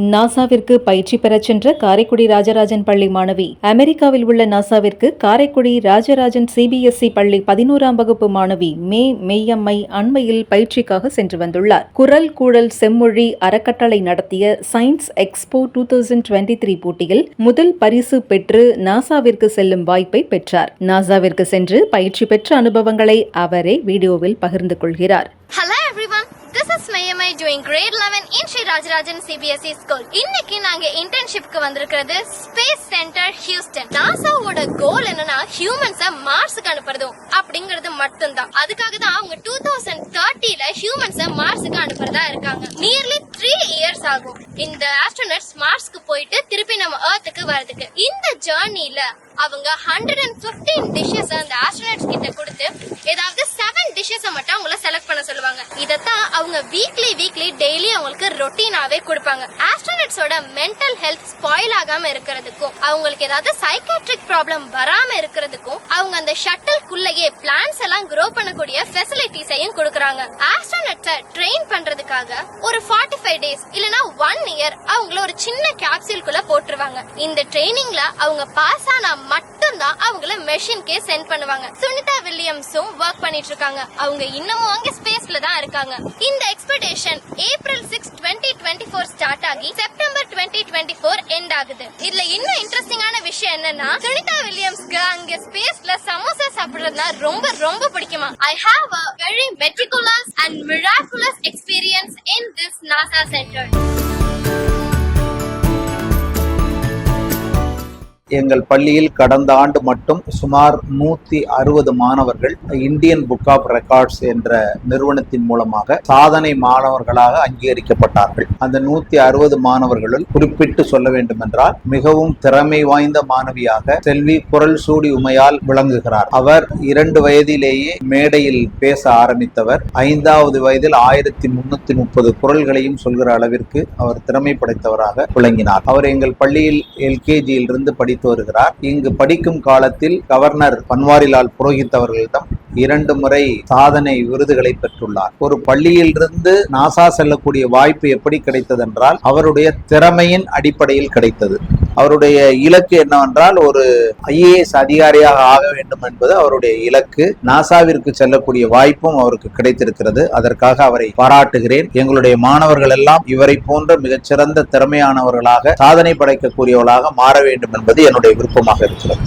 நாசாவிற்கு பயிற்சி பெறச் சென்ற காரைக்குடி ராஜராஜன் பள்ளி மாணவி. அமெரிக்காவில் உள்ள நாசாவிற்கு காரைக்குடி ராஜராஜன் சிபிஎஸ்இ பள்ளி பதினோராம் வகுப்பு மாணவி மே மெய்யம்மை அண்மையில் பயிற்சிக்காக சென்று வந்துள்ளார். குரல் கூழல் செம்மொழி அறக்கட்டளை நடத்திய science expo two thousand twenty three போட்டியில் முதல் பரிசு பெற்று நாசாவிற்கு செல்லும் வாய்ப்பை பெற்றார். நாசாவிற்கு சென்று பயிற்சி பெற்ற அனுபவங்களை அவரே வீடியோவில் பகிர்ந்து கொள்கிறார். This is Mayamai doing grade 11 in Sri Rajarajan CBSE school. இன்னைக்கு நாங்க இன்டர்ன்ஷிப்க்கு வந்திருக்கிறது ஸ்பேஸ் சென்டர் ஹியூஸ்டன் நாசாவோட கோல் என்னன்னா ஹியூமன்ஸ மார்ஸுக்கு அனுப்புறதும் அப்படிங்கிறது மட்டும்தான். அதுக்காக தான் அவங்க டூ தௌசண்ட் தேர்ட்டில ஹியூமன்ஸ மார்ஸுக்கு அனுப்புறதா இருக்காங்க. நியர்லி த்ரீ இயர்ஸ் ஆகும். இந்த ஆஸ்ட்ரோனட்ஸ் மார்ஸ்க்கு போயிட்டு திருப்பி நம்ம வரதுக்கு இந்த ஜேர்னில அவங்க ஹண்ட்ரட் அண்ட் பிப்டீன் டிஷ்ஷஸ் அந்த ஆஸ்ட்ரோனட்ஸ் கிட்ட கொடுத்து ஏதாவது செவன் டிஷ்ஷஸ் மட்டும் அவங்கள செலக்ட் பண்ண சொல்லுவாங்க. இதத்தான் அவங்க வீக்லி வீக்லி டெய்லி அவங்களுக்கு ரொட்டீனாவே கொடுப்பாங்க. ஆஸ்ட்ரோனட்ஸோட மென்டல் ஹெல்த் ஸ்பாயில் ஆகாம இருக்கிறதுக்கும் அவங்களுக்கு ஏதாவது சைக்காட்ரிக் ப்ராப்ளம் வராம இருக்கிறதுக்கும் அந்த ஷட்டில்குள்ளேயே பிளான்ஸ் எல்லாம் க்ரோ பண்ணக்கூடிய ஃபெசிலிட்டிஸையும் கொடுக்கறாங்க. ஆஸ்ட்ரோனட்ஸை ட்ரெயின் பண்றதுக்காக ஒரு ஃபார்ட்டி ஃபைவ் டேஸ் இல்லனா ஒன் இயர் அவங்கள ஒரு சின்ன கேப்சூல்குள்ள போட்டுருவாங்க. இந்த ட்ரைனிங்ல அவங்க பாஸ் ஆனா மட்டும்தான் அவங்கள மெஷின்கே சென்ட் பண்ணுவாங்க. சுனிதா வில்லியம்ஸும் ஒர்க் பண்ணிட்டு இருக்காங்க அவங்க இன்னமும் அங்க ஸ்பேஸ்ல தான் இருக்காங்க. இந்த expedition April six twenty twenty four start ஆகி September twenty twenty four end ஆகுது. இதுல இன்னும் இன்ட்ரெஸ்டிங்கான விஷயம் என்னன்னா சுனிதா வில்லியம்ஸ்க்கு அங்க ஸ்பேஸ்ல சமோசா சாப்பிடுறதுனா ரொம்ப ரொம்ப பிடிக்குமா? I have a very meticulous and miraculous experience in this NASA centre எங்கள் பள்ளியில் கடந்த ஆண்டு மட்டும் சுமார் நூத்தி அறுபது மாணவர்கள் இந்தியன் புக் ஆஃப் ரெக்கார்ட்ஸ் என்ற நிறுவனத்தின் மூலமாக சாதனை மாணவர்களாக அங்கீகரிக்கப்பட்டார்கள். அந்த நூத்தி அறுபது மாணவர்களுள் குறிப்பிட்டு சொல்ல வேண்டுமென்றால் மிகவும் திறமை வாய்ந்த மாணவியாக செல்வி குரல் சூடி உமையால் விளங்குகிறார். அவர் இரண்டு வயதிலேயே மேடையில் பேச ஆரம்பித்தவர். ஐந்தாவது வயதில் ஆயிரத்தி முன்னூத்தி முப்பது குரல்களையும் சொல்கிற அளவிற்கு அவர் திறமை படைத்தவராக விளங்கினார். அவர் எங்கள் பள்ளியில் எல்கேஜியில் இருந்து படித்து வருகிறார். இங்கு படிக்கும் காலத்தில் கவர்னர் பன்வாரிலால் புரோஹித் அவர்களிடம் இரண்டு முறை சாதனை விருதுகளை பெற்றுள்ளார். ஒரு பள்ளியிலிருந்து நாசா செல்லக்கூடிய வாய்ப்பு எப்படி கிடைத்தது என்றால் அவருடைய திறமையின் அடிப்படையில் கிடைத்தது. அவருடைய இலக்கு என்னவென்றால் ஒரு ஐஏஎஸ் அதிகாரியாக ஆக வேண்டும் என்பது அவருடைய இலக்கு. நாசாவிற்கு செல்லக்கூடிய வாய்ப்பும் அவருக்கு கிடைத்திருக்கிறது. அதற்காக அவரை பாராட்டுகிறேன். எங்களுடைய மாணவர்கள் எல்லாம் இவரை போன்ற மிகச்சிறந்த திறமையானவர்களாக சாதனை படைக்கக்கூடியவர்களாக மாற வேண்டும் என்பது என்னுடைய விருப்பமாக இருக்கிறது.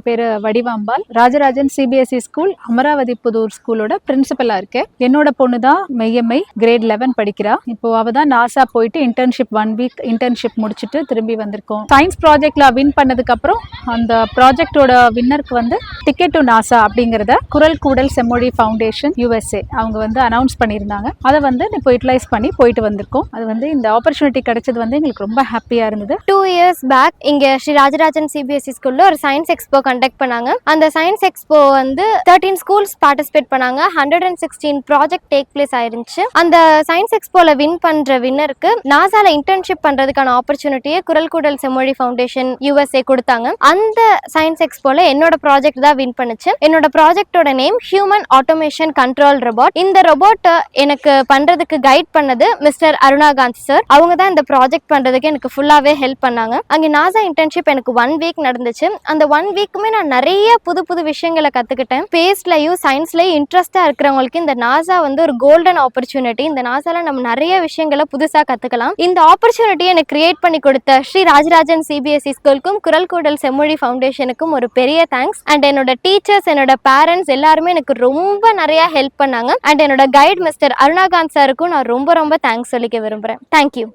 என் பேர் வடிவாம்பால் ராஜராஜன் சிபிஎஸ்இ ஸ்கூல் அமராவதி புதூர் ஸ்கூலோட பிரின்சிபலாக இருக்கேன். என்னோட பொண்ணு தான் மெய்யம்மை கிரேட் லெவன் படிக்கிறா. இப்போ அவ தான் நாசா போயிட்டு இன்டர்ன்ஷிப் ஒன் வீக் இன்டர்ன்ஷிப் முடிச்சுட்டு திரும்பி வந்திருக்கோம். சயின்ஸ் ப்ராஜெக்ட்ல வின் பண்ணதுக்கப்புறம் அந்த ப்ராஜெக்டோட வின்னருக்கு வந்து டிக்கெட் டு நாசா அப்படிங்கிறத குரல் கூடல் செம்மொழி ஃபவுண்டேஷன் யூஎஸ்ஏ அவங்க வந்து அனௌன்ஸ் பண்ணியிருந்தாங்க. அதை வந்து இப்போ யூட்டிலைஸ் பண்ணி போயிட்டு வந்திருக்கோம். அது வந்து இந்த ஆப்பர்ச்சுனிட்டி கிடைச்சது வந்து எங்களுக்கு ரொம்ப ஹாப்பியாக இருந்தது. டூ இயர்ஸ் பேக் இங்கே ஸ்ரீ ராஜராஜன் சிபிஎஸ்சி ஸ்கூலில் ஒரு சயின்ஸ் எக்ஸ்போ கண்டக்ட் பண்ணாங்க. அந்த சயின்ஸ் எக்ஸ்போ வந்து தேர்ட்டீன் ஸ்கூல்ஸ் பார்ட்டிசிபேட் பண்ணாங்க. Hundred and sixteen project take place ஆயிருந்துச்சு. அந்த சயின்ஸ் எக்ஸ்போல வின் பண்ணுற வின்னருக்கு நாசால இன்டர்ன்ஷிப் பண்ணுறதுக்கான ஆப்பர்ச்சுனிட்டியை குரல் கூடல் செம்மொழி ஃபவுண்டேஷன் யூஎஸ்ஏ கொடுத்தாங்க. அந்த சயின்ஸ் எக்ஸ்போல என்னோட ப்ராஜெக்ட் தான் வின் பண்ணுச்சு. என்னோட ப்ராஜெக்டோட name human automation control robot இந்த ரொபோட்டை எனக்கு பண்றதுக்கு கைட் பண்ணது மிஸ்டர் அருணா காந்தி சார் அவங்க தான் இந்த ப்ராஜெக்ட் பண்றதுக்கு எனக்கு ஃபுல்லாவே ஹெல்ப் பண்ணாங்க. அங்கே நாசா இன்டர்ன்ஷிப் எனக்கு ஒன் வீக் நடந்துச்சு. அந்த ஒன் வீக்குமே நான் நிறைய புது புது விஷயங்களை கத்துக்கிட்டேன். ஸ்பேஸ்லயும் சயின்ஸ்லயும் இன்ட்ரெஸ்டா இருக்கிறவங்களுக்கு இந்த நாசா வந்து ஒரு கோல்டன் ஆப்பர்ச்சுனிட்டி இந்த நாசால நம்ம நிறைய விஷயங்களை புதுசா கத்துக்கலாம். இந்த ஆப்பர்ச்சுனிட்டியை எனக்கு கிரியேட் பண்ணி கொடுத்த ஸ்ரீ ராஜராஜன் சிபிஎஸ்இ ஸ்கூலுக்கும் குரல் கூடல் செம்மொழி ஃபவுண்டேஷனுக்கும் ஒரு பெரிய தேங்க்ஸ் அண்ட் என்னோட என்னோட டீச்சர்ஸ் என்னோட பேரண்ட்ஸ் எல்லாருமே எனக்கு ரொம்ப நிறைய ஹெல்ப் பண்ணாங்க. அண்ட் என்னோட கைட் மிஸ்டர் அருணாகாந்த் சாருக்கும் நான் ரொம்ப ரொம்ப தேங்க்ஸ் சொல்லிக்க விரும்புகிறேன் தேங்க்யூ